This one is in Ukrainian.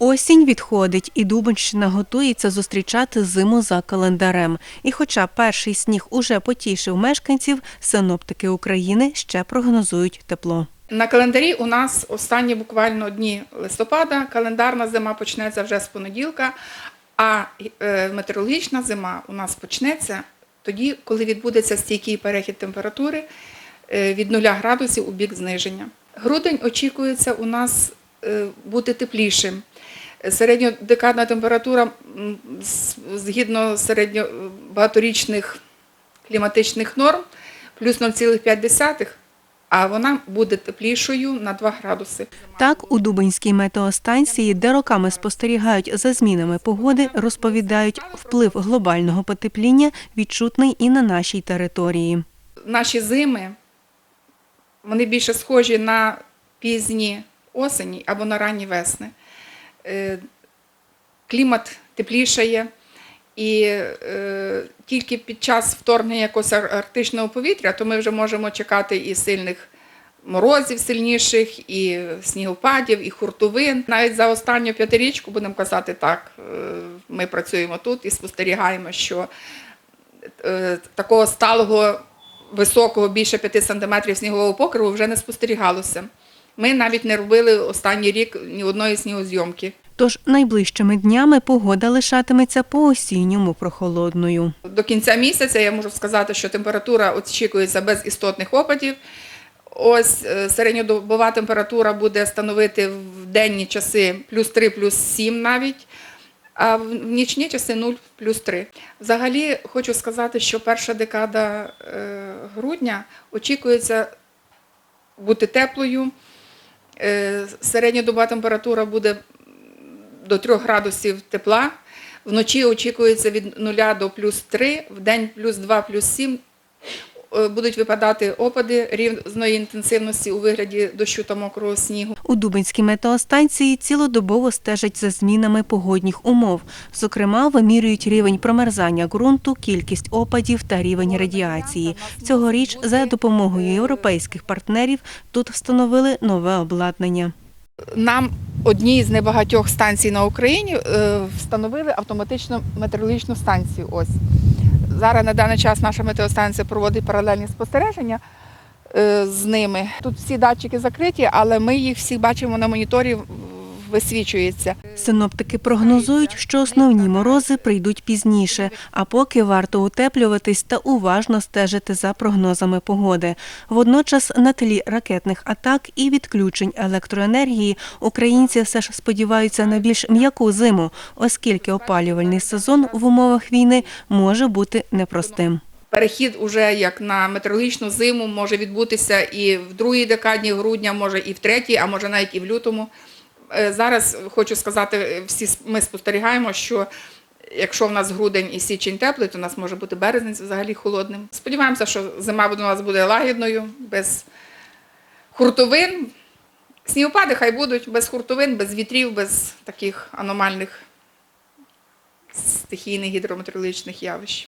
Осінь відходить, і Дубенщина готується зустрічати зиму за календарем. І хоча перший сніг уже потішив мешканців, синоптики України ще прогнозують тепло. На календарі у нас останні буквально дні листопада. Календарна зима почнеться вже з понеділка, а е, метеорологічна зима у нас почнеться тоді, коли відбудеться стійкий перехід температури е, від 0 градусів у бік зниження. Грудень очікується у нас е, бути теплішим. Середньодекадна температура згідно середньобагаторічних кліматичних норм плюс 0,5, а вона буде теплішою на 2 градуси. Так, у Дубенській метеостанції, де роками спостерігають за змінами погоди, розповідають, вплив глобального потепління відчутний і на нашій території. Наші зими вони більше схожі на пізні осені або на ранні весни. Е, Клімат теплішає, і е, тільки під час вторгнення якогось арктичного повітря, то ми вже можемо чекати і сильних морозів сильніших, і снігопадів, і хуртовин. Навіть за останню п'ятирічку, будемо казати так, е, ми працюємо тут і спостерігаємо, що такого сталого високого більше 5 сантиметрів снігового покриву вже не спостерігалося. Ми навіть не робили останній рік ні одної снігозйомки. Тож найближчими днями погода лишатиметься по-осінньому прохолодною. До кінця місяця я можу сказати, що температура очікується без істотних опадів. Ось е, середньодобова температура буде становити в денні часи плюс 3, плюс 7 навіть, а в нічні часи 0, плюс 3. Взагалі хочу сказати, що перша декада е, грудня очікується бути теплою. Е, Середньодобова температура буде до 3 градусів тепла. Вночі очікується від 0 до плюс 3, в день плюс 2, плюс 7. Е, Будуть випадати опади різної інтенсивності у вигляді дощу та мокрого снігу. У Дубинській метеостанції цілодобово стежать за змінами погодних умов. Зокрема, вимірюють рівень промерзання ґрунту, кількість опадів та рівень радіації. Цьогоріч за допомогою європейських партнерів тут встановили нове обладнання. Нам одній з небагатьох станцій на Україні е, встановили автоматичну метеорологічну станцію. Ось зараз на даний час наша метеостанція проводить паралельні спостереження е, з ними. Тут всі датчики закриті, але ми їх всі бачимо на моніторі, висвічується. Синоптики прогнозують, що основні морози прийдуть пізніше, а поки варто утеплюватись та уважно стежити за прогнозами погоди. Водночас на тлі ракетних атак і відключень електроенергії українці все ж сподіваються на більш м'яку зиму, оскільки опалювальний сезон в умовах війни може бути непростим. Перехід уже як на метеорологічну зиму може відбутися і в другій декаді грудня, може і в третій, а може навіть і в лютому. Е, Зараз хочу сказати, всі ми спостерігаємо, що якщо в нас грудень і січень теплий, то у нас може бути березень взагалі холодним. Сподіваємося, що зима у нас буде лагідною, без хуртовин. Снігопади хай будуть без хуртовин, без вітрів, без таких аномальних стихійних гідрометеорологічних явищ.